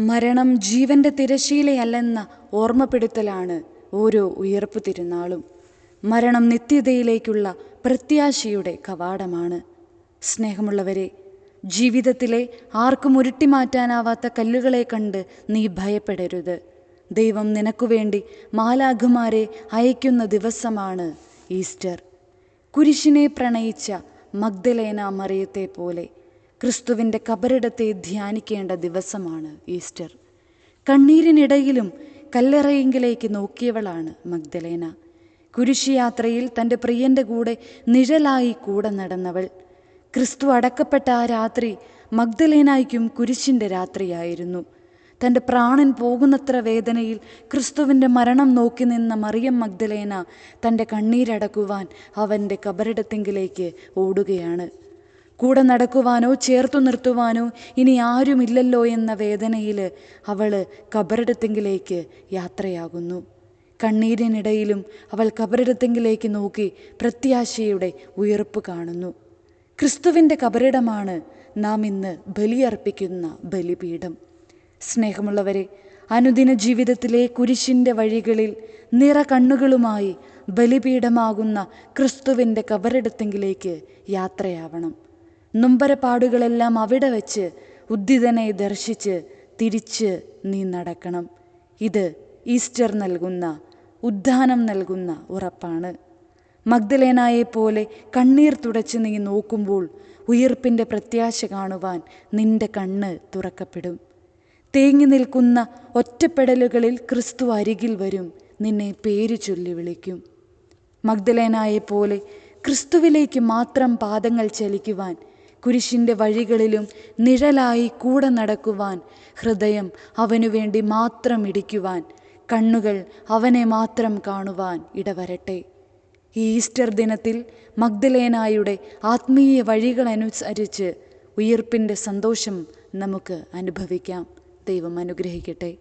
മരണം ജീവന്റെ തിരശീലയല്ലെന്ന ഓർമ്മപ്പെടുത്തലാണ് ഓരോ ഉയർപ്പ് തിരുനാളും. മരണം നിത്യതയിലേക്കുള്ള പ്രത്യാശയുടെ കവാടമാണ്. സ്നേഹമുള്ളവരെ ജീവിതത്തിലെ ആർക്കും ഉരുട്ടിമാറ്റാനാവാത്ത കല്ലുകളെ കണ്ട് നീ ഭയപ്പെടരുത്. ദൈവം നിനക്കു വേണ്ടി മാലാഖുമാരെ അയക്കുന്ന ദിവസമാണ് ഈസ്റ്റർ. കുരിശിനെ പ്രണയിച്ച മഗ്ദലേന മറിയത്തെ പോലെ ക്രിസ്തുവിന്റെ കബറിടത്തെ ധ്യാനിക്കേണ്ട ദിവസമാണ് ഈസ്റ്റർ. കണ്ണീരിനിടയിലും കല്ലറയെങ്കിലേക്ക് നോക്കിയവളാണ് മഗ്ദലേന. കുരിശിയാത്രയിൽ തന്റെ പ്രിയന്റെ കൂടെ നിഴലായി കൂടെ നടന്നവൾ. ക്രിസ്തു അടക്കപ്പെട്ട ആ രാത്രി മഗ്ദലേനായിക്കും കുരിശിന്റെ രാത്രിയായിരുന്നു. തന്റെ പ്രാണൻ പോകുന്നത്ര വേദനയിൽ ക്രിസ്തുവിന്റെ മരണം നോക്കി നിന്ന മറിയം മഗ്ദലേന തന്റെ കണ്ണീരടക്കുവാൻ അവന്റെ കബറിടത്തെങ്കിലേക്ക് ഓടുകയാണ്. കൂടെ നടക്കുവാനോ ചേർത്തു നിർത്തുവാനോ ഇനി ആരുമില്ലല്ലോ എന്ന വേദനയിൽ അവൾ കബറിടത്തെങ്കിലേക്ക് യാത്രയാകുന്നു. കണ്ണീരിനിടയിലും അവൾ കബറിടത്തെങ്കിലേക്ക് നോക്കി പ്രത്യാശയുടെ ഉയർപ്പ് കാണുന്നു. ക്രിസ്തുവിന്റെ കബറിടമാണ് നാം ഇന്ന് ബലിയർപ്പിക്കുന്ന ബലിപീഠം. സ്നേഹമുള്ളവരെ അനുദിന ജീവിതത്തിലെ കുരിശിന്റെ വഴികളിൽ നിറ കണ്ണുകളുമായി ബലിപീഠമാകുന്ന ക്രിസ്തുവിന്റെ കബറിടത്തെങ്കിലേക്ക് യാത്രയാവണം. നൊമ്പരപ്പാടുകളെല്ലാം അവിടെ വച്ച് ഉദ്ധിതനെ ദർശിച്ച് തിരിച്ച് നീ നടക്കണം. ഇത് ഈസ്റ്റർ നൽകുന്ന ഉദ്ധാനം നൽകുന്ന ഉറപ്പാണ്. മഗ്ദലേനായെ പോലെ കണ്ണീർ തുടച്ച് നീ നോക്കുമ്പോൾ ഉയർപ്പിന്റെ പ്രത്യാശ കാണുവാൻ നിന്റെ കണ്ണ് തുറക്കപ്പെടും. തേങ്ങി നിൽക്കുന്ന ഒറ്റപ്പെടലുകളിൽ ക്രിസ്തു അരികിൽ വരും നിന്നെ പേര് ചൊല്ലി വിളിക്കും. മഗ്ദലേനായെ പോലെ ക്രിസ്തുവിലേക്ക് മാത്രം പാദങ്ങൾ ചലിക്കുവാൻ കുരിശിന്റെ വഴികളിലും നിഴലായി കൂടെ നടക്കുവാൻ ഹൃദയം അവനുവേണ്ടി മാത്രം ഇടിക്കുവാൻ കണ്ണുകൾ അവനെ മാത്രം കാണുവാൻ ഇടവരട്ടെ. ഈ ഈസ്റ്റർ ദിനത്തിൽ മഗ്ദലേനായുടെ ആത്മീയ വഴികളനുസരിച്ച് ഉയർപ്പിന്റെ സന്തോഷം നമുക്ക് അനുഭവിക്കാം. ദൈവം അനുഗ്രഹിക്കട്ടെ.